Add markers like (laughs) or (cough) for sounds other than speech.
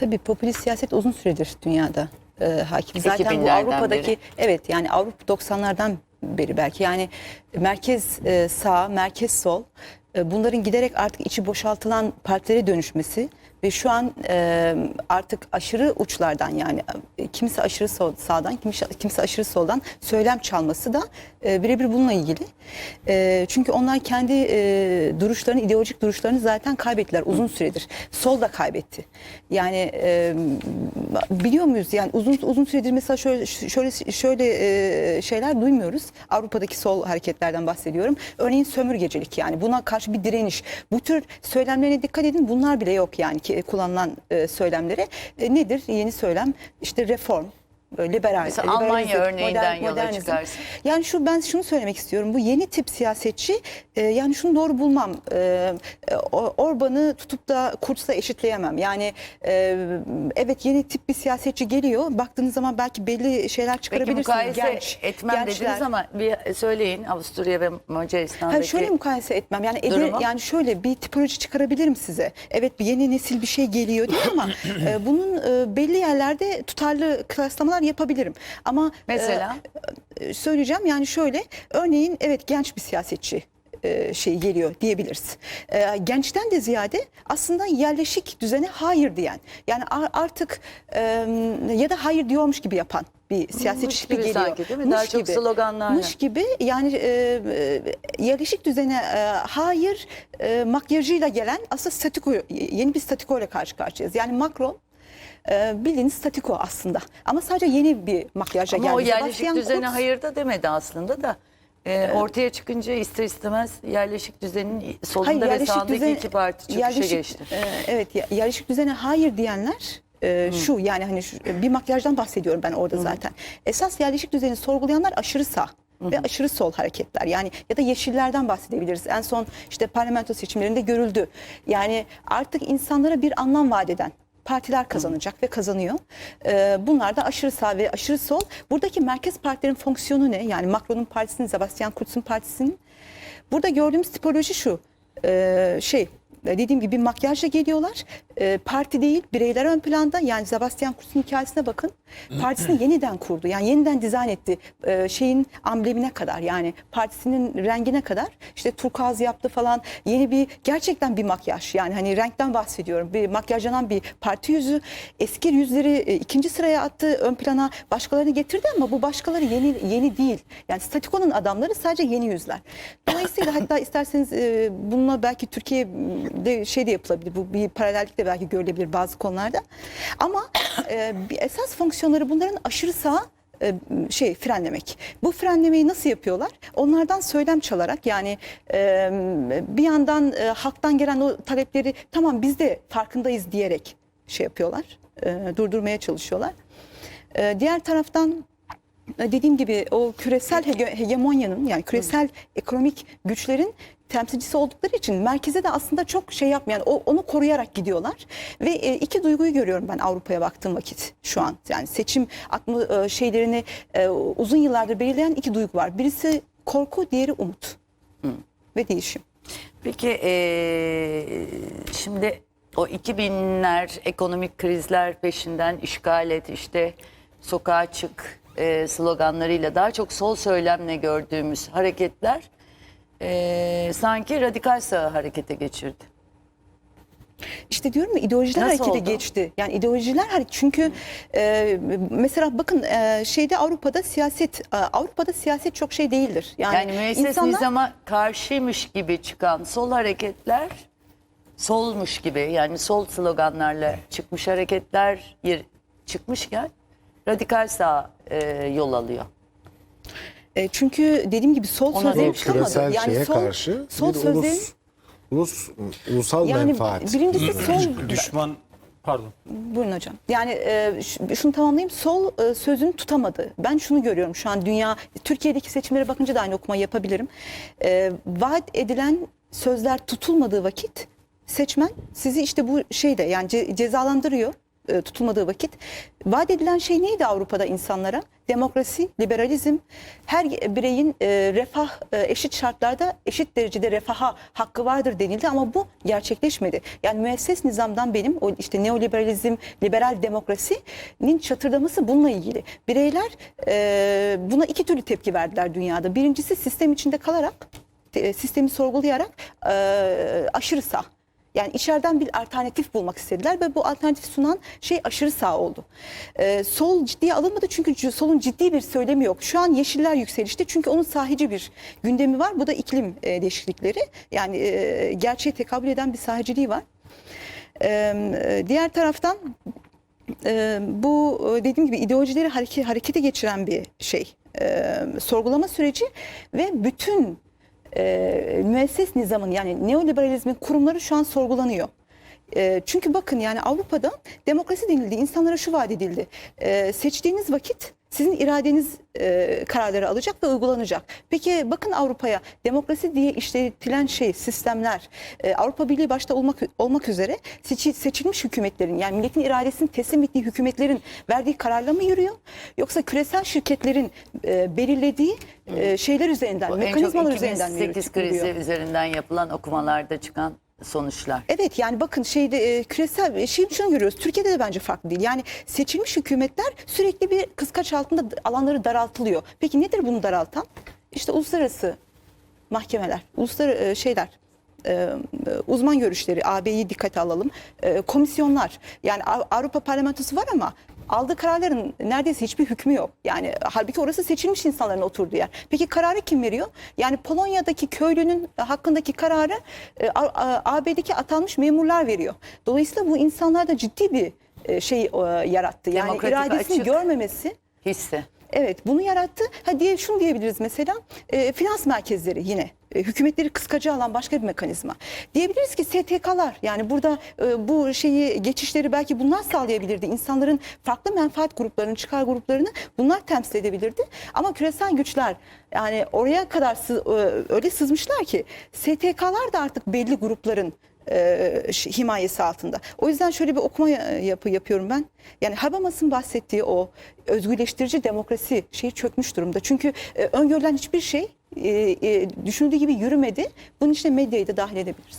Tabii popülist siyaset uzun süredir dünyada e, hakim. Zaten bu 2000'lerden Avrupa'daki beri. evet yani Avrupa 90'lardan beri belki yani merkez e, sağ, merkez sol e, bunların giderek artık içi boşaltılan partilere dönüşmesi ve şu an e, artık aşırı uçlardan yani e, kimisi aşırı sol, sağdan, kimisi, kimisi aşırı soldan söylem çalması da e, birebir bununla ilgili. E, çünkü onlar kendi e, duruşlarını, ideolojik duruşlarını zaten kaybettiler uzun süredir. Sol da kaybetti. Yani e, biliyor muyuz yani uzun uzun süredir mesela şöyle şöyle şöyle e, şeyler duymuyoruz. Avrupa'daki sol hareketlerden bahsediyorum. Örneğin sömürgecilik yani buna karşı bir direniş. Bu tür söylemlerine dikkat edin. Bunlar bile yok yani kullanılan e, söylemlere. E, nedir yeni söylem? İşte reform e, liberal, Mesela liberalizm, Almanya örneğinden yola modernizm. çıkarsın. Yani şu ben şunu söylemek istiyorum. Bu yeni tip siyasetçi e, yani şunu doğru bulmam. E, e, Orban'ı tutup da Kurtz'la eşitleyemem. Yani e, evet yeni tip bir siyasetçi geliyor. Baktığınız zaman belki belli şeyler Peki çıkarabilirsiniz. mukayese Genç, etmem gençler. dediniz ama bir söyleyin Avusturya ve Macaristan'daki. Ha şöyle mukayese etmem. Yani durumu? yani şöyle bir tipoloji çıkarabilirim size. Evet bir yeni nesil bir şey geliyor diye ama (clears throat) e, bunun e, belli yerlerde tutarlı kıyaslamalar yapabilirim. Ama e, Mesela? e, söyleyeceğim yani şöyle örneğin evet genç bir siyasetçi e, şey geliyor diyebiliriz. E, gençten de ziyade aslında yerleşik düzene hayır diyen yani artık e, ya da hayır diyormuş gibi yapan bir siyasetçi Mış tipi gibi geliyor. sanki, değil mi? Daha çok sloganlarla. Mış gibi yani e, e, yerleşik düzene e, hayır e, makyajıyla gelen aslında statiko yeni bir statiko ile karşı karşıyayız. Yani Macron e, bildiğiniz statiko aslında. Ama sadece yeni bir makyajla Ama geldi. o yerleşik Sebastian düzene Kurz- hayır da demedi aslında da. Ee, ortaya çıkınca ister istemez yerleşik düzenin solunda ve sağındaki düzen- iki parti çöküşe yerleşik- geçti. e, evet yerleşik düzene hayır diyenler e, şu yani hani şu, bir makyajdan bahsediyorum ben orada zaten. Esas yerleşik düzeni sorgulayanlar aşırı sağ. ve aşırı sol hareketler. Yani ya da yeşillerden bahsedebiliriz. En son işte parlamento seçimlerinde görüldü. Yani artık insanlara bir anlam vaat eden partiler kazanacak ve kazanıyor. Ee, bunlar da aşırı sağ ve aşırı sol. Buradaki merkez partilerin fonksiyonu ne? Yani Macron'un partisinin, Sebastian Kurz'un partisinin. Burada gördüğümüz tipoloji şu. Ee, şey dediğim gibi makyajla geliyorlar. Ee, parti değil bireyler ön planda. Yani Sebastian Kurz'un hikayesine bakın. Partisini (clears throat) yeniden kurdu. Yani yeniden dizayn etti. Ee, şeyin amblemine kadar yani partisinin rengine kadar işte turkuaz yaptı falan. Yeni bir gerçekten bir makyaj. Yani hani renkten bahsediyorum. Bir makyajlanan bir parti yüzü. Eski yüzleri e, ikinci sıraya attı. Ön plana başkalarını getirdi ama bu başkaları yeni yeni değil. Yani statiko'nun adamları sadece yeni yüzler. Dolayısıyla hatta (laughs) isterseniz e, bununla belki Türkiye'de şey de yapılabilir. Bu bir paralellik de belki görülebilir bazı konularda. Ama e, esas fonksiyonları bunların aşırı sağ e, şey frenlemek. Bu frenlemeyi nasıl yapıyorlar? Onlardan söylem çalarak yani e, bir yandan e, halktan gelen o talepleri tamam biz de farkındayız diyerek şey yapıyorlar. e, durdurmaya çalışıyorlar. E, diğer taraftan dediğim gibi o küresel hege- hegemonyanın yani küresel ekonomik güçlerin temsilcisi oldukları için merkeze de aslında çok şey yapmayan o, onu koruyarak gidiyorlar. Ve e, iki duyguyu görüyorum ben Avrupa'ya baktığım vakit şu an. Yani seçim atma, e, şeylerini e, uzun yıllardır belirleyen iki duygu var. Birisi korku diğeri umut. Ve değişim. Peki eee, şimdi o 2000'ler ekonomik krizler peşinden işgal et işte sokağa çık eee, sloganlarıyla daha çok sol söylemle gördüğümüz hareketler eee, sanki radikal sağ harekete geçirdi. İşte diyorum ya ideolojiler Nasıl harekete oldu? geçti. Yani ideolojiler hare- çünkü e, mesela bakın e, şeyde Avrupa'da siyaset e, Avrupa'da siyaset çok şey değildir. Yani, Yani müesses insanlar- nizama karşıymış gibi çıkan sol hareketler solmuş gibi yani sol sloganlarla çıkmış hareketler yer, çıkmışken radikal sağ eee, yol alıyor. E, çünkü dediğim gibi sol Ona sözleri değil, çıkamadı. küresel Yani şeye sol, karşı sol bir sözleri ulus, ulus, ulusal yani menfaat. birincisi sol Düşman pardon. Buyurun hocam. Yani e, ş- şunu tamamlayayım. Sol e, sözünü tutamadı. Ben şunu görüyorum şu an dünya, Türkiye'deki seçimlere bakınca da aynı okumayı yapabilirim. E, vaat edilen sözler tutulmadığı vakit seçmen sizi işte bu şeyde yani ce- cezalandırıyor. E, tutulmadığı vakit vaat edilen şey neydi Avrupa'da insanlara? Demokrasi, liberalizm, her bireyin e, refah e, eşit şartlarda eşit derecede refaha hakkı vardır denildi ama bu gerçekleşmedi. Yani müesses nizamdan benim o işte neoliberalizm, liberal demokrasinin çatırdaması bununla ilgili. Bireyler buna iki türlü tepki verdiler dünyada. Birincisi sistem içinde kalarak, sistemi sorgulayarak e, aşırı sağ. Yani içeriden bir alternatif bulmak istediler ve bu alternatif sunan şey aşırı sağ oldu. Ee, sol ciddiye alınmadı çünkü solun ciddi bir söylemi yok. Şu an yeşiller yükselişte çünkü onun sahici bir gündemi var. Bu da iklim e, değişiklikleri. Yani e, gerçeğe tekabül eden bir sahiciliği var. Ee, diğer taraftan e, bu e, dediğim gibi ideolojileri hareke, harekete geçiren bir şey. E, sorgulama süreci ve bütün e, müesses nizamın yani neoliberalizmin kurumları şu an sorgulanıyor. E, çünkü bakın yani Avrupa'da demokrasi denildi. insanlara şu vaat edildi. E, seçtiğiniz vakit sizin iradeniz e, kararları alacak ve uygulanacak. Peki bakın Avrupa'ya demokrasi diye işletilen şey, sistemler, e, Avrupa Birliği başta olmak olmak üzere seçi- seçilmiş hükümetlerin yani milletin iradesini teslim ettiği hükümetlerin verdiği kararla mı yürüyor? Yoksa küresel şirketlerin e, belirlediği e, şeyler üzerinden, Bu en çok mekanizmalar üzerinden mi 2008 yürütülüyor? krizi üzerinden yapılan okumalarda çıkan sonuçlar. Evet yani bakın şeyde e, küresel şey şunu görüyoruz. Türkiye'de de bence farklı değil. Yani seçilmiş hükümetler sürekli bir kıskaç altında alanları daraltılıyor. Peki nedir bunu daraltan? İşte uluslararası mahkemeler, uluslararası e, şeyler, e, uzman görüşleri, AB'yi dikkate alalım. Komisyonlar. Yani Av- Avrupa Parlamentosu var ama aldığı kararların neredeyse hiçbir hükmü yok. Yani halbuki orası seçilmiş insanların oturduğu yer. Peki kararı kim veriyor? Yani Polonya'daki köylünün hakkındaki kararı e, AB'deki atanmış memurlar veriyor. Dolayısıyla bu insanlarda ciddi bir e, şey e, yarattı. Yani Demokratik iradesini açık. görmemesi Hissi. Evet bunu yarattı. Ha diye şunu diyebiliriz mesela e, finans merkezleri yine e, hükümetleri kıskacı alan başka bir mekanizma. Diyebiliriz ki STK'lar yani burada e, bu şeyi geçişleri belki bunlar sağlayabilirdi. İnsanların farklı menfaat gruplarını, çıkar gruplarını bunlar temsil edebilirdi. Ama küresel güçler yani oraya kadar sı- e, öyle sızmışlar ki STK'lar da artık belli grupların e, himayesi altında. O yüzden şöyle bir okuma ya- yapı yapıyorum ben. Yani Habermas'ın bahsettiği o özgürleştirici demokrasi şeyi çökmüş durumda. Çünkü e, öngörülen hiçbir şey e, e, düşünüldüğü gibi yürümedi. Bunun içine medyayı da dahil edebiliriz.